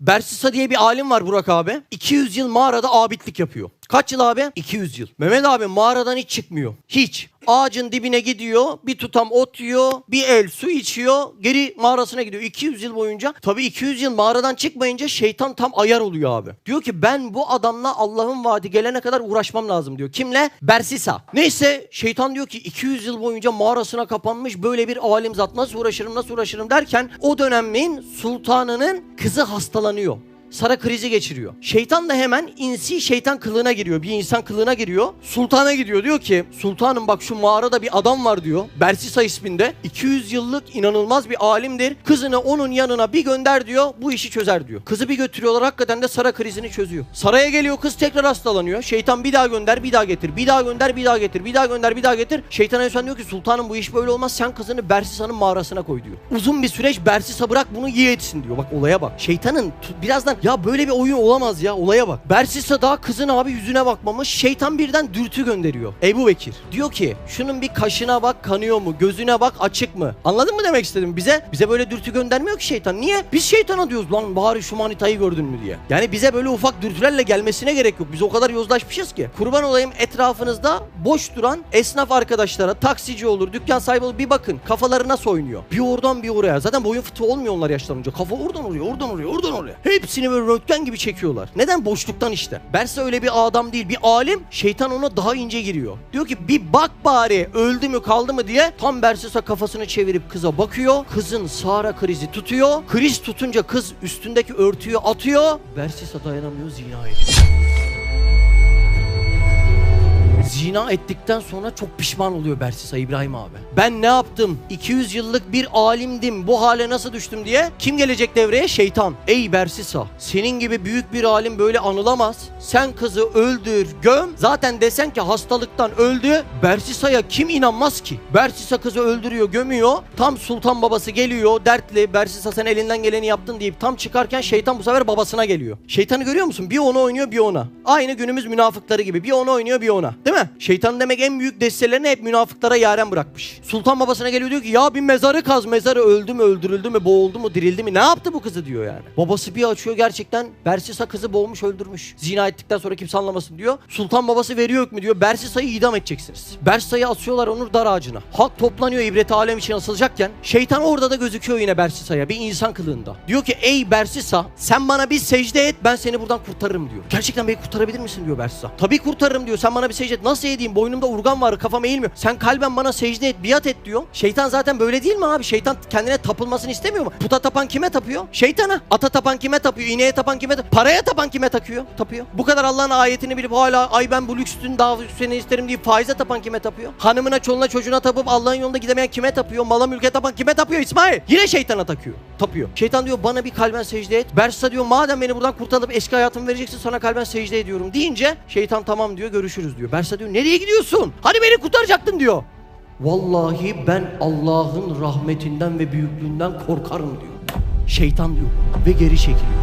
Bersisa diye bir alim var Burak abi. 200 yıl mağarada abidlik yapıyor. Kaç yıl abi? 200 yıl. Mehmet abi mağaradan hiç çıkmıyor. Hiç. Ağacın dibine gidiyor, bir tutam ot yiyor, bir el su içiyor, geri mağarasına gidiyor. 200 yıl boyunca. Tabii 200 yıl mağaradan çıkmayınca şeytan tam ayar oluyor abi. Diyor ki ben bu adamla Allah'ın vaadi gelene kadar uğraşmam lazım diyor. Kimle? Bersisa. Neyse şeytan diyor ki 200 yıl boyunca mağarasına kapanmış böyle bir alim zat nasıl uğraşırım nasıl uğraşırım derken o dönemin sultanının kızı hastalanıyor. Sara krizi geçiriyor. Şeytan da hemen insi şeytan kılığına giriyor. Bir insan kılığına giriyor. Sultana gidiyor. Diyor ki sultanım bak şu mağarada bir adam var diyor. Bersisa isminde. 200 yıllık inanılmaz bir alimdir. Kızını onun yanına bir gönder diyor. Bu işi çözer diyor. Kızı bir götürüyorlar. Hakikaten de Sara krizini çözüyor. Saraya geliyor kız tekrar hastalanıyor. Şeytan bir daha gönder bir daha getir. Bir daha gönder bir daha getir. Bir daha gönder bir daha getir. Şeytan en son diyor ki sultanım bu iş böyle olmaz. Sen kızını Bersisa'nın mağarasına koy diyor. Uzun bir süreç Bersisa bırak bunu iyi etsin diyor. Bak olaya bak. Şeytanın birazdan ya böyle bir oyun olamaz ya olaya bak. Bersisa daha kızın abi yüzüne bakmamış. Şeytan birden dürtü gönderiyor. Ebu Bekir. Diyor ki şunun bir kaşına bak kanıyor mu? Gözüne bak açık mı? Anladın mı demek istedim? Bize bize böyle dürtü göndermiyor ki şeytan. Niye? Biz şeytana diyoruz lan bari şu manitayı gördün mü diye. Yani bize böyle ufak dürtülerle gelmesine gerek yok. Biz o kadar yozlaşmışız ki. Kurban olayım etrafınızda boş duran esnaf arkadaşlara, taksici olur, dükkan sahibi olur bir bakın kafaları nasıl oynuyor. Bir oradan bir oraya. Zaten boyun fıtığı olmuyor onlar yaşlanınca. Kafa oradan oraya, oradan oraya, oradan oraya. Hepsini böyle röntgen gibi çekiyorlar. Neden? Boşluktan işte. Berse öyle bir adam değil. Bir alim şeytan ona daha ince giriyor. Diyor ki bir bak bari öldü mü kaldı mı diye. Tam Bersesa kafasını çevirip kıza bakıyor. Kızın Sara krizi tutuyor. Kriz tutunca kız üstündeki örtüyü atıyor. Bersesa dayanamıyor zina ediyor. Zina ettikten sonra çok pişman oluyor Bersisa İbrahim abi. Ben ne yaptım? 200 yıllık bir alimdim. Bu hale nasıl düştüm diye. Kim gelecek devreye? Şeytan. Ey Bersisa. Senin gibi büyük bir alim böyle anılamaz. Sen kızı öldür, göm. Zaten desen ki hastalıktan öldü. Bersisa'ya kim inanmaz ki? Bersisa kızı öldürüyor, gömüyor. Tam sultan babası geliyor dertli. Bersisa sen elinden geleni yaptın deyip tam çıkarken şeytan bu sefer babasına geliyor. Şeytanı görüyor musun? Bir onu oynuyor bir ona. Aynı günümüz münafıkları gibi. Bir onu oynuyor bir ona. Değil mi? Şeytan demek en büyük destelerini hep münafıklara yaren bırakmış. Sultan babasına geliyor diyor ki ya bir mezarı kaz. Mezarı öldü mü öldürüldü mü boğuldu mu dirildi mi ne yaptı bu kızı diyor yani. Babası bir açıyor gerçekten Bersisa kızı boğmuş öldürmüş. Zina ettikten sonra kimse anlamasın diyor. Sultan babası veriyor hükmü diyor. Bersisa'yı idam edeceksiniz. Bersisa'yı asıyorlar onu dar ağacına. Halk toplanıyor ibret alem için asılacakken. Şeytan orada da gözüküyor yine Bersisa'ya bir insan kılığında. Diyor ki ey Bersisa sen bana bir secde et ben seni buradan kurtarırım diyor. Gerçekten beni kurtarabilir misin diyor Bersisa. Tabii kurtarırım diyor. Sen bana bir secde et. Nasıl edeyim? Boynumda urgan var kafam eğilmiyor. Sen kalben bana secde et biat et diyor. Şeytan zaten böyle değil mi abi? Şeytan kendine tapılmasını istemiyor mu? Puta tapan kime tapıyor? Şeytana. Ata tapan kime tapıyor? İneğe tapan kime tapıyor? Paraya tapan kime takıyor? Tapıyor. Bu kadar Allah'ın ayetini bilip hala ay ben bu lüksün daha lüksünü isterim deyip faize tapan kime tapıyor? Hanımına, çoluğuna, çocuğuna tapıp Allah'ın yolunda gidemeyen kime tapıyor? Mala mülke tapan kime tapıyor İsmail? Yine şeytana takıyor. Tapıyor. Şeytan diyor bana bir kalben secde et. Bersa diyor madem beni buradan kurtarıp eski hayatımı vereceksin sana kalben secde ediyorum deyince şeytan tamam diyor görüşürüz diyor. Bersa diyor nereye gidiyorsun? Hani beni kurtaracaktın diyor. Vallahi ben Allah'ın rahmetinden ve büyüklüğünden korkarım diyor. Şeytan diyor ve geri çekiliyor.